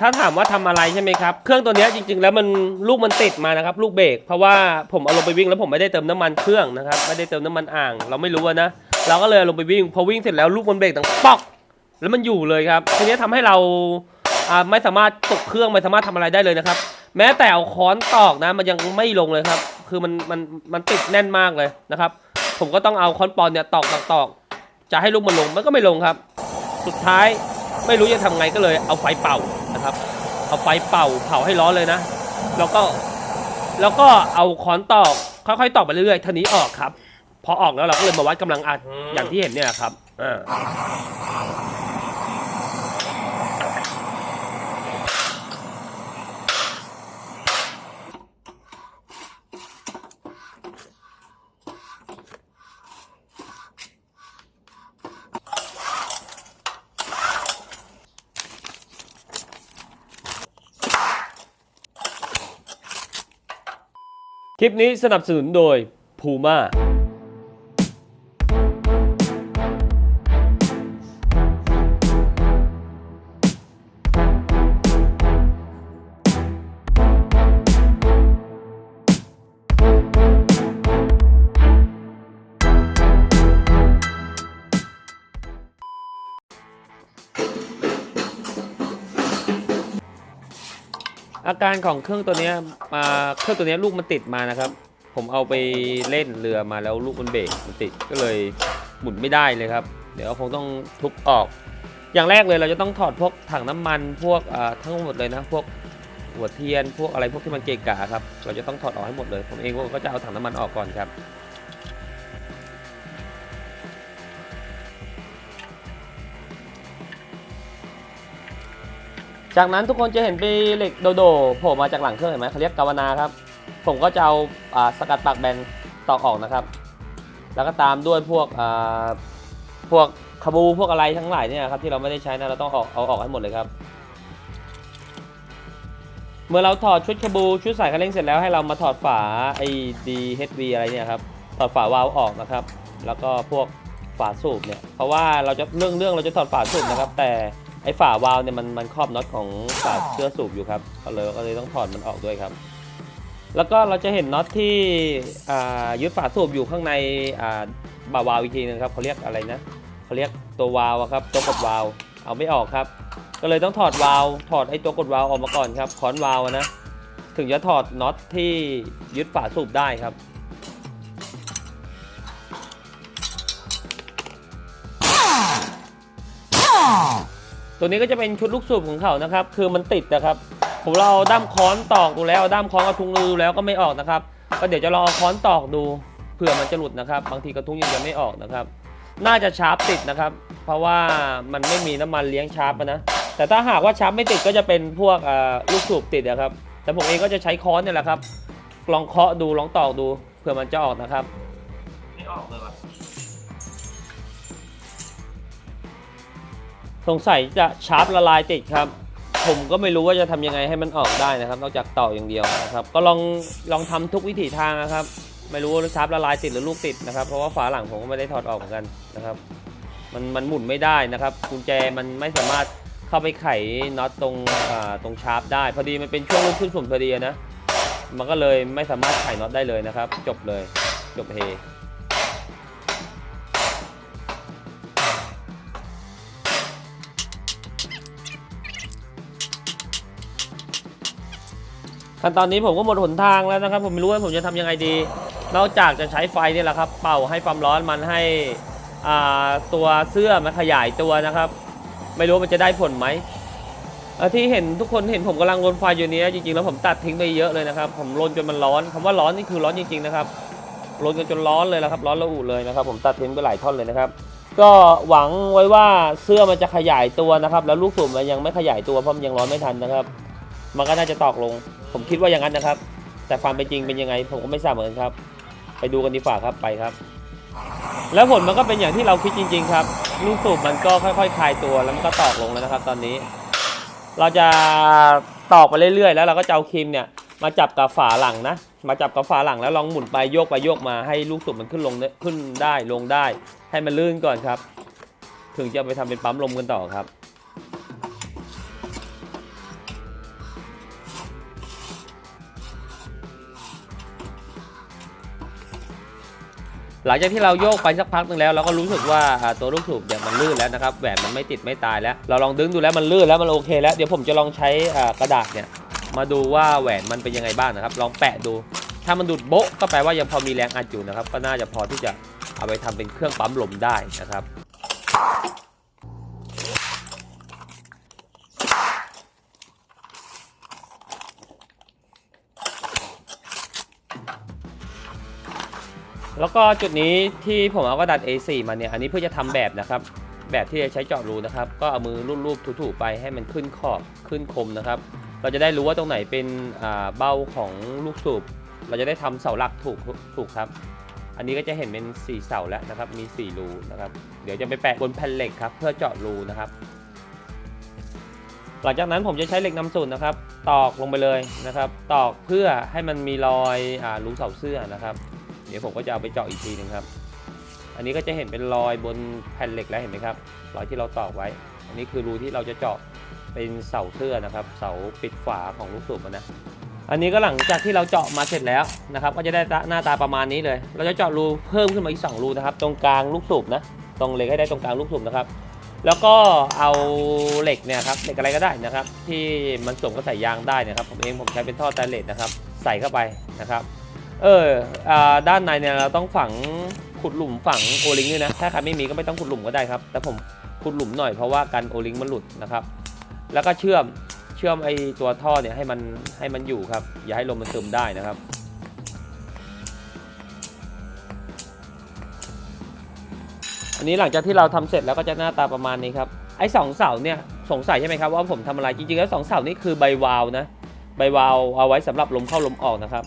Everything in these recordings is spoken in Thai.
ถ้าถามว่าทำอะไรใช่ไหมครับ เครื่องตัวนี้จริง ๆ แล้วมันลูกมันติดมานะครับ ลูกเบรกเพราะว่าผมเอาลงไปวิ่งแล้วผมไม่ได้เติมน้ำมันเครื่องนะครับไม่ได้เติมน้ำมันอ่าง เราไม่รู้นะเราก็เลยลงไปวิ่งพอวิ่งเสร็จแล้วลูกมันเบรกดังปอก แล้วมันอยู่เลยครับทีนี้ทำให้เราไม่สามารถตกเครื่องไม่สามารถทำอะไรได้เลยนะครับ แม้แต่เอาค้อนตอกนะมันยังไม่ลงเลยครับ คือมันมันมันติดแน่นมากเลยนะครับ ผมก็ต้องเอาค้อนปอนเนี่ยตอกตอกตอกจะให้ลูกมันลงมันก็ไม่ลงครับ สุดท้าย ไม่รู้จะทำไงก็เลยเอาไฟเป่านะครับ เอาไฟเป่าเผาให้ร้อนเลยนะ แล้วก็แล้วก็เอาค้อนตอกค่อยๆตอกไปเรื่อยๆทีนี้ออกครับ พอออกแล้วเราก็เลยมาวัดกำลังอัดอย่างที่เห็นเนี่ยครับอ่า คลิปนี้สนับสนุนโดย Puma อาการของเครื่องตัวเนี้ยมาเครื่องตัวเนี้ยลูกมันติดมานะครับ ผมเอาไปเล่นเรือมาแล้วลูกมันเบรกมันติดก็เลยหมุนไม่ได้เลยครับ เดี๋ยวคงต้องทุบออก อย่างแรกเลยเราจะต้องถอดพวกถังน้ำมันพวกอ่าทั้งหมดเลยนะพวกหัวเทียนพวกอะไรพวกที่มันเกะกะครับ เราจะต้องถอดออกให้หมดเลย ผมเองก็จะเอาถังน้ำมันออกก่อนครับ จากนั้นทุกคนจะเห็นเป็นเหล็กโดโดโผล่มาจากหลังเครื่องเห็นไหมเขาเรียกกาวนาครับ ผมก็จะเอาอาสกัดปากแบนตอกออกนะครับ แล้วก็ตามด้วยพวกพวกคาบูพวกอะไรทั้งหลายเนี่ยครับที่เราไม่ได้ใช้นะเราต้องออกเอาออกให้หมดเลยครับ เมื่อเราถอดชุดคาบูชุดสายคันเร่งเสร็จแล้วให้เรามาถอดฝาไอ้ DHV อะไรเนี่ยครับถอดฝาวาล์วออกนะครับ แล้วก็พวกฝาสูบเนี่ยเพราะว่าเราจะเรื่องเรื่องเราจะถอดฝาสูบนะครับ แต่ ไอ้ฝาวาล์วเนี่ยมันมันครอบน็อตของฝาเชื้อสูบอยู่ครับก็เลยก็เลยต้องถอดมันออกด้วยครับ แล้วก็เราจะเห็นน็อตที่ยึดฝาสูบอยู่ข้างในอ่าบ่าวาล์วอีกทีนึงครับเขาเรียกอะไรนะเขาเรียกตัววาล์วครับตัวกดวาล์วเอาไม่ออกครับ ก็เลยต้องถอดวาล์วถอดไอ้ตัวกดวาล์วออกมาก่อนครับคอนวาล์วนะถึงจะถอดน็อตที่ยึดฝาสูบได้ครับ ตัวนี้ก็จะเป็นชุดลูกสูบของเขานะครับ คือมันติดนะครับ ผมเราด้ามค้อนตอกดูแล้วด้ามค้อนกระทุ้งดูแล้วก็ไม่ออกนะครับ ก็เดี๋ยวจะลองเอาค้อนตอกดูเผื่อมันจะหลุดนะครับ บางทีกระทุ้งยังจะไม่ออกนะครับ น่าจะชาร์ปติดนะครับ เพราะว่ามันไม่มีน้ำมันเลี้ยงชาร์ปนะ แต่ถ้าหากว่าชาร์ปไม่ติดก็จะเป็นพวกลูกสูบติดนะครับ แต่ผมเองก็จะใช้ค้อนเนี่ยแหละครับ ลองเคาะดูลองตอกดูเผื่อมันจะออกนะครับ ไม่ออกเลยว่ะ สงสัยจะชาร์ปละลายติดครับ ผมก็ไม่รู้ว่าจะทำยังไงให้มันออกได้นะครับ นอกจากต่ออย่างเดียวนะครับ ก็ลองลองทำทุกวิถีทางนะครับ ไม่รู้ว่าชาร์ปละลายติดหรือลูกติดนะครับ เพราะว่าฝาหลังผมก็ไม่ได้ถอดออกเหมือนกันนะครับ มันมันหมุนไม่ได้นะครับกุญแจมันไม่สามารถเข้าไปไขน็อตตรงอ่าตรงชาร์ปได้ พอดีมันเป็นช่วงลูกขึ้นสุ่มพอดีนะ มันก็เลยไม่สามารถไขน็อตได้เลยนะครับ จบเลยจบเฮ ขั้นตอนนี้ผมก็หมดหนทางแล้วนะครับ ผมไม่รู้ว่าผมจะทำยังไงดี นอกจากจะใช้ไฟนี่แหละครับ เป่าให้ความร้อนมันให้ตัวเสื้อมันขยายตัวนะครับ ไม่รู้มันจะได้ผลไหมที่เห็นทุกคนเห็นผมกำลังรนไฟอยู่นี้จริงๆแล้วผมตัดทิ้งไปเยอะเลยนะครับ ผมรนจนมันร้อนคำว่าร้อนนี่คือร้อนจริงๆนะครับรนกันจนร้อนเลยนะครับ ร้อนระอุเลยนะครับ ผมตัดทิ้งไปหลายท่อนเลยนะครับ ก็หวังไว้ว่าเสื้อมันจะขยายตัวนะครับ แล้วลูกสูบมันยังไม่ขยายตัวเพราะมันยังร้อนไม่ทันนะครับ มันก็น่าจะตอกลง ผมคิดว่าอย่างนั้นนะครับ แต่ความเป็นจริงเป็นยังไง ผมก็ไม่ทราบเหมือนกันครับ ไปดูกันดีกว่าครับไปครับ แล้วผลมันก็เป็นอย่างที่เราคิดจริง ๆ ครับลูกสูบมันก็ค่อยๆคลายตัวแล้วมันก็ตอกลงแล้วนะครับ ตอนนี้ เราจะตอกไปเรื่อยๆ แล้วเราก็จะเอาครีมเนี่ย มาจับกับฝาหลังนะ มาจับกับฝาหลังแล้วลองหมุนไปโยกไปโยกมาให้ลูกสูบมันขึ้นลงเนี่ยขึ้นได้ลงได้ ให้มันลื่นก่อนครับ ถึงจะไปทำเป็นปั๊มลมกันต่อครับ หลังจากที่เราโยกไปสักพักหนึ่งแล้วเราก็รู้สึกว่าตัวลูกสูบเนี่ยมันลื่นแล้วนะครับแหวนมันไม่ติดไม่ตายแล้ว เราลองดึงดูแล้วมันลื่นแล้วมันโอเคแล้วเดี๋ยวผมจะลองใช้กระดาษเนี่ยมาดูว่าแหวนมันเป็นยังไงบ้างนะครับ ลองแปะดู ถ้ามันดูดโบ๊ะก็แปลว่ายังพอมีแรงอัดอยู่นะครับ ก็น่าจะพอที่จะเอาไปทำเป็นเครื่องปั๊มลมได้นะครับ แล้วก็จุดนี้ที่ผมเอากระดาษ A4 มาเนี่ย อันนี้เพื่อจะทำแบบนะครับ แบบที่จะใช้เจาะรูนะครับ ก็เอามือรูปๆถูๆไปให้มันขึ้นขอบขึ้นคมนะครับ เราจะได้รู้ว่าตรงไหนเป็นเบ้าของลูกสูบ เราจะได้ทำเสาหลักถูกถูกครับ อันนี้ก็จะเห็นเป็น4เสาแล้วนะครับ มี4รูนะครับ เดี๋ยวจะไปแปะบนแผ่นเหล็กครับเพื่อเจาะรูนะครับ หลังจากนั้นผมจะใช้เหล็กนำสูตรนะครับ ตอกลงไปเลยนะครับ ตอกเพื่อให้มันมีรอยอรูเสาเสื้อนะครับ เดี๋ยวผมก็จะเอาไปเจาะอีกทีหนึงครับ อันนี้ก็จะเห็นเป็นรอยบนแผ่นเหล็กแล้วเห็นไหมครับ รอยที่เราตอกไว้ อันนี้คือรูที่เราจะเจาะเป็นเสาเสื้อนะครับ เสาปิดฝาของลูกสูบนะ อันนี้ก็หลังจากที่เราเจาะมาเสร็จแล้วนะครับ ก็จะได้หน้าตาประมาณนี้เลย เราจะเจาะรูเพิ่มขึ้นมาอีก 2 รูนะครับ ตรงกลางลูกสูบนะ ตรงเหล็กให้ได้ตรงกลางลูกสูบนะครับ แล้วก็เอาเหล็กเนี่ยครับ เหล็กอะไรก็ได้นะครับ ที่มันสวมกับสายยางได้นะครับ ผมเองผมใช้เป็นท่อสแตนเลสนะครับ ใส่เข้าไปนะครับ เอออาด้านในเนี่ยเราต้องฝังขุดหลุมฝังโอลิงด้วยนะ ถ้าใครไม่มีก็ไม่ต้องขุดหลุมก็ได้ครับ แต่ผมขุดหลุมหน่อยเพราะว่ากันโอลิงมันหลุดนะครับ แล้วก็เชื่อมเชื่อมไอตัวท่อเนี่ยให้มันให้มันอยู่ครับ อย่าให้ลมมันซึมได้นะครับ อันนี้หลังจากที่เราทำเสร็จแล้วก็จะหน้าตาประมาณนี้ครับ ไอ้สองเสาเนี่ยสงสัยใช่ไหมครับว่าผมทำอะไรจริงๆแล้วสองเสานี่คือใบวาวนะ ใบวาวเอาไว้สำหรับลมเข้าลมออกนะครับ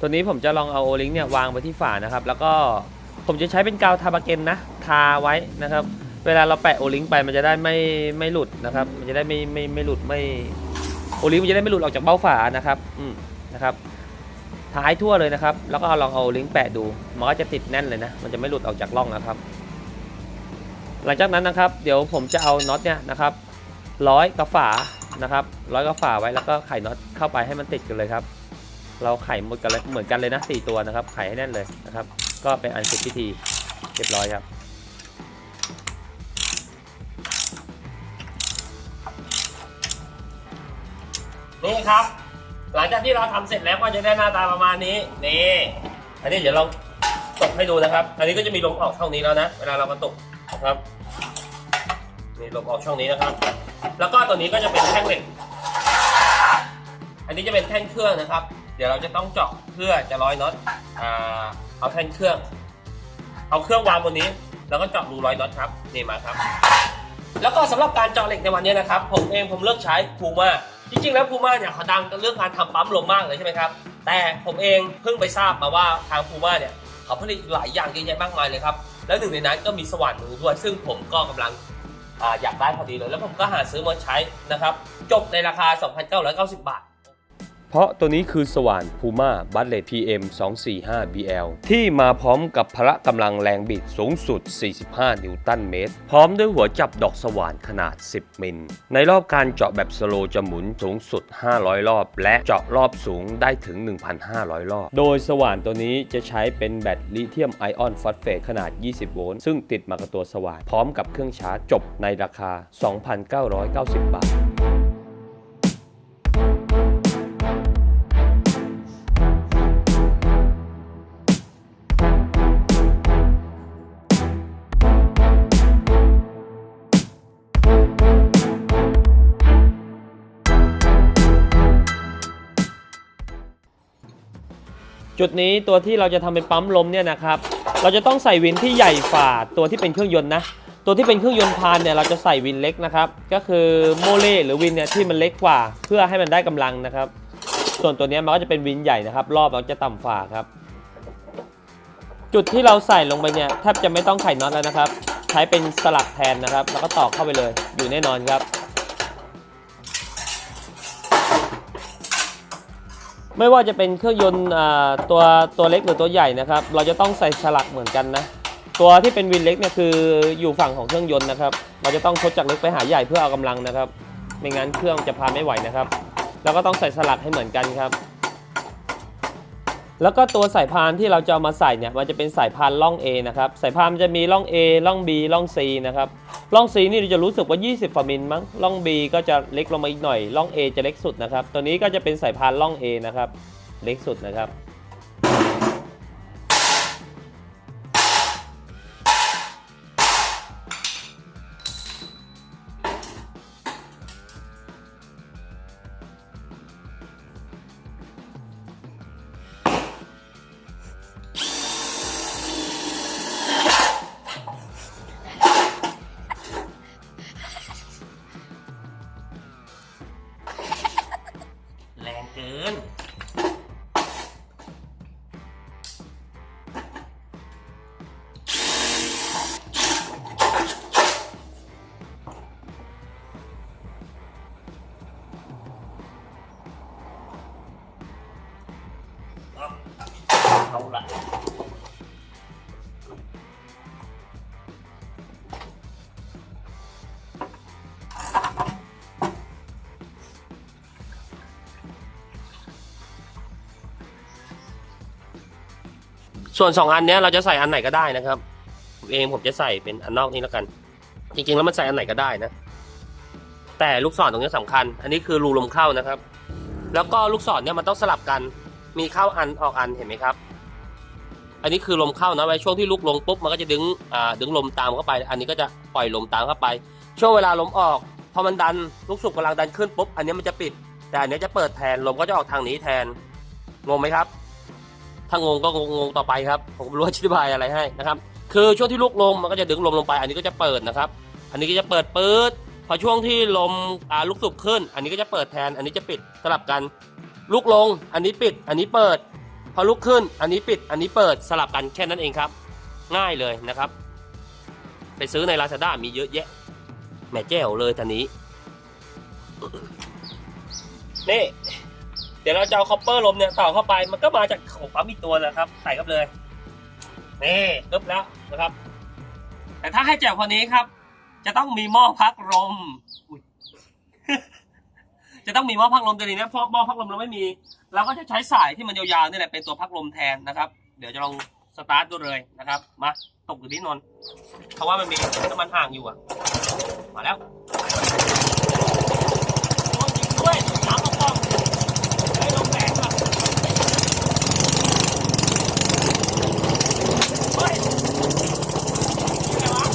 ตัวนี้ผมจะลองเอาโอลิงเนี่ยวางไปที่ฝานะครับ แล้วก็ผมจะใช้เป็นกาวทาบาเกนนะ ทาไว้นะครับ เวลาเราแปะโอลิงไปมันจะได้ไม่ไม่หลุดนะครับ มันจะได้ไม่ไม่ไม่หลุดไม่โอลิงมันจะได้ไม่หลุดออกจากเบ้าฝานะครับ อืมนะครับทาให้ทั่วเลยนะครับ แล้วก็ลองเอาโอลิงแปะดู มันก็จะติดแน่นเลยนะ มันจะไม่หลุดออกจากร่องนะครับ หลังจากนั้นนะครับ เดี๋ยวผมจะเอาน็อตเนี่ยนะครับร้อยกระฝานะครับร้อยกระฝาไว้แล้วก็ไขน็อตเข้าไปให้มันติดกันเลยครับ เราไข่หมดกันเลยเหมือนกันเลยนะสี่ตัวนะครับ ไข่ให้แน่นเลยนะครับ ก็เป็นอันเสร็จพิธีเรียบร้อยครับนี่ครับ หลังจากที่เราทำเสร็จแล้วก็จะได้หน้าตาประมาณนี้นี่อันนี้เดี๋ยวเราตกให้ดูนะครับ อันนี้ก็จะมีลมออกช่องนี้แล้วนะ เวลาเรากระตุกนะครับนี่ลมออกช่องนี้นะครับ แล้วก็ตัวนี้ก็จะเป็นแท่งเหล็ก อันนี้จะเป็นแท่งเครื่องนะครับ ดี๋ยวเราจะต้องเจาะเพื่อจะร้อยน็อตอ่าเอาแท่งเครื่อง เอาเครื่องวางบนนี้ แล้วก็เจาะรูร้อยน็อตครับนี่มาครับ แล้วก็สำหรับการเจาะเหล็กในวันนี้นะครับ ผมเองผมเลือกใช้พูม่าจริงๆแล้วพูม่าเนี่ยเขาดังเรื่องการทำปั๊มลมมากเลยใช่ไหมครับ แต่ผมเองเพิ่งไปทราบมาว่าทางพูม่าเนี่ยเขาผลิตหลายอย่างเยอะแยะมากมายเลยครับแล้วหนึ่งในนั้นก็มีสว่านมือด้วย ซึ่งผมก็กำลังออยากได้พอดีเลย แล้วผมก็หาซื้อมาใช้นะครับ จบในราคา 2,990 บาท เพราะตัวนี้คือสว่าน Puma b u t l e t PM 245 BL ที่มาพร้อมกับพละกำลังแรงบิดสูงสุด 45 นิวตันเมตร พร้อมด้วยหัวจับดอกสว่านขนาด 10 มิล ในรอบการเจาะแบบสโลว์จะหมุนสูงสุด 500 รอบ และเจาะรอบสูงได้ถึง 1,500 รอบ โดยสว่านตัวนี้จะใช้เป็นแบตลิเธียมไอออนฟอสเฟตขนาด 20 โวลต์ซึ่งติดมากับตัวสว่านพร้อมกับเครื่องชาร์จจบในราคา 2,990 บาท จุดนี้ตัวที่เราจะทำเป็นปั๊มลมเนี่ยนะครับ เราจะต้องใส่วินที่ใหญ่ฝ่าตัวที่เป็นเครื่องยนต์นะ ตัวที่เป็นเครื่องยนต์พานเนี่ยเราจะใส่วินเล็กนะครับ ก็คือโมเล่หรือวินเนี่ยที่มันเล็กกว่า เพื่อให้มันได้กำลังนะครับ ส่วนตัวนี้มันก็จะเป็นวินใหญ่นะครับ รอบมันจะต่ำฝ่าครับ จุดที่เราใส่ลงไปเนี่ยแทบจะไม่ต้องไขน็อตแล้วนะครับ ใช้เป็นสลักแทนนะครับ แล้วก็ตอกเข้าไปเลยอยู่แน่นอนครับ ไม่ว่าจะเป็นเครื่องยนต์ตัวตัวเล็กหรือตัวใหญ่นะครับ เราจะต้องใส่สลักเหมือนกันนะตัวที่เป็นวินเล็กเนี่ยคืออยู่ฝั่งของเครื่องยนต์นะครับ เราจะต้องทดจากเล็กไปหาใหญ่เพื่อเอากำลังนะครับ ไม่งั้นเครื่องจะพาไม่ไหวนะครับ แล้วก็ต้องใส่สลักให้เหมือนกันครับ แล้วก็ตัวสายพานที่เราจะเอามาใส่เนี่ยมันจะเป็นสายพานล่อง A นะครับสายพานมันจะมีล่อง A ล่อง B ล่อง C นะครับล่อง C นี่เราจะรู้สึกว่า 20ฝ่ามิลมั้งล่อง B ก็จะเล็กลงมาอีกหน่อยล่อง A จะเล็กสุดนะครับตัวนี้ก็จะเป็นสายพานล่อง A นะครับเล็กสุดนะครับ ส่วนสองอันเนี้ยเราจะใส่อันไหนก็ได้นะครับผมเองผมจะใส่เป็นอันนอกนี้แล้วกัน จริงๆแล้วมันใส่อันไหนก็ได้นะ แต่ลูกศรตรงนี้สำคัญ อันนี้คือรูลมเข้านะครับ แล้วก็ลูกศรเนี่ยมันต้องสลับกัน มีเข้าอันออกอันเห็นไหมครับ อันนี้คือลมเข้านะไว้ช่วงที่ลูกลงปุ๊บมันก็จะดึงอ่าดึงลมตามเข้าไป อันนี้ก็จะปล่อยลมตามเข้าไป ช่วงเวลาลมออกพอมันดันลูกสูบกำลังดันขึ้นปุ๊บอันนี้มันจะปิด แต่อันนี้จะเปิดแทนลมก็จะออกทางนี้แทนงงไหมครับ ถ้างงก็งงต่อไปครับ ผมรู้ว่าอธิบายอะไรให้นะครับ คือช่วงที่ลูกลงมันก็จะดึงลมลงไป อันนี้ก็จะเปิดนะครับ อันนี้ก็จะเปิดปื๊ดพอช่วงที่ลมอ่าลูกสูบขึ้น อันนี้ก็จะเปิดแทน อันนี้จะปิดสลับกัน ลูกลง อันนี้ปิด อันนี้เปิด พอลุกขึ้น อันนี้ปิด อันนี้เปิดสลับกันแค่นั้นเองครับ ง่ายเลยนะครับ ไปซื้อใน Lazada มีเยอะแยะแม่แจ้วเลยทันนี้นี่ เดี๋ยวเราจะเอาคอปเปอร์ลมเนี่ยต่อเข้าไปมันก็มาจากของปั๊มอีกตัวนะครับ ใส่เข้าเลยนี่ปึ๊บแล้วนะครับ แต่ถ้าให้แจ๋วกว่านี้ครับ จะต้องมีหม้อพักลมอุ๊ยจะต้องมีหม้อพักลมตัวนี้นะเพราะหม้อพักลมเราไม่มีเราก็จะใช้สายที่มันยาวๆนี่แหละเป็นตัวพัดลมแทนนะครับ เดี๋ยวจะลองสตาร์ทดูเลยนะครับ มาตกอยู่ที่นนเพราะว่ามันมีน้ำมันห่างอยู่อะมาแล้วโอ้ยจริงด้วยน้ำกระป๋องเฮ้ยลมแรงว่ะเฮ้ยยังไงวะอะ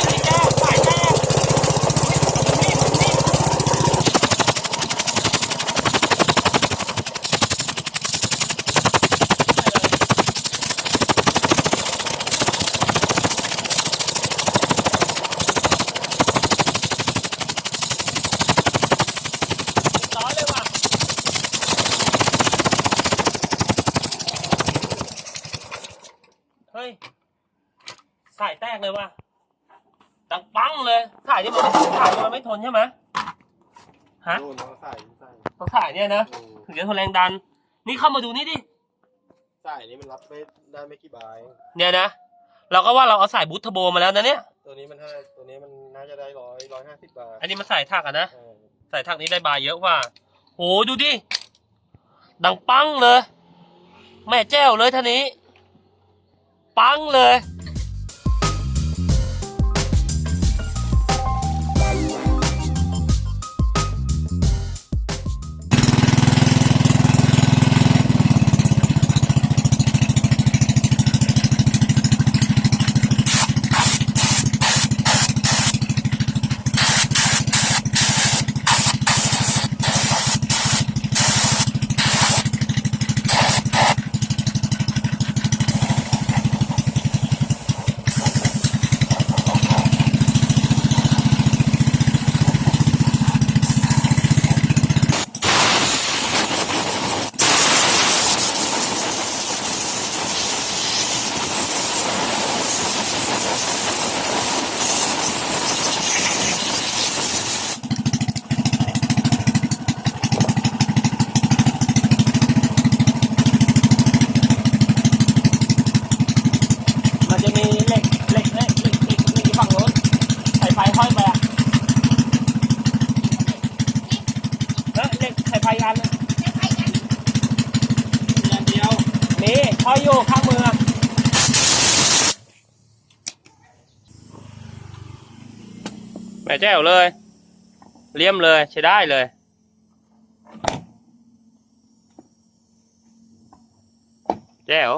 จริงเหรอ ร้อนเลยว่ะ เฮ้ย สายแตกเลยว่ะ ดังปังเลยสายที่มันสายที่มันไม่ทนใช่ไหมฮะโน่นน้องใส่ใส่ต้องสายเนี่ยนะถึงจะทนแรงดัน นี่เข้ามาดูนี่ดิใส่นี่มันรับไม่ได้ไม่กี่บายเนี่ยนะเราก็ว่าเราเอาสายบูทเทอร์โบมาแล้วนะเนี่ยตัวนี้มันห้าตัวนี้มันน่าจะได้ร้อยร้อยห้าสิบบาทอันนี้มันสายถักอะนะเออสายถักนี้ได้บายเยอะกว่า โหดูดิดังปังเลย แม่แจ้วเลยท่านี้ ปังเลย อยอยู่ข้างมือแม่แจ้วเลย เลี่ยมเลยใช้ได้เลยแจ้ว